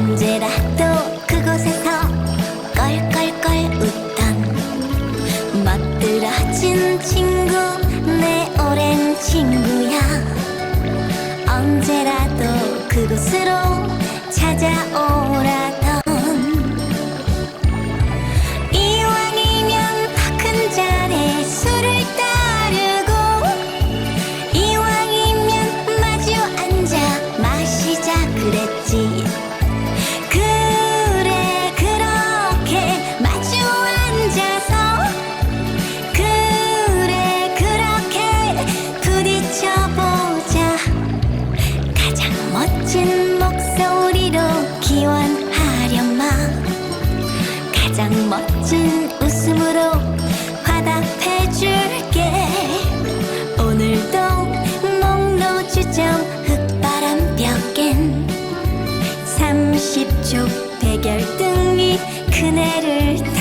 언제라도 그곳에서 껄껄껄 웃던 멋들어진 친구 내 오랜 친구야. 언제라도 그곳으로 찾아오라. 가장 멋진 웃음으로 화답해줄게. 오늘도 목놓지점 흙바람 벽엔 30초 백열등이 그네를 타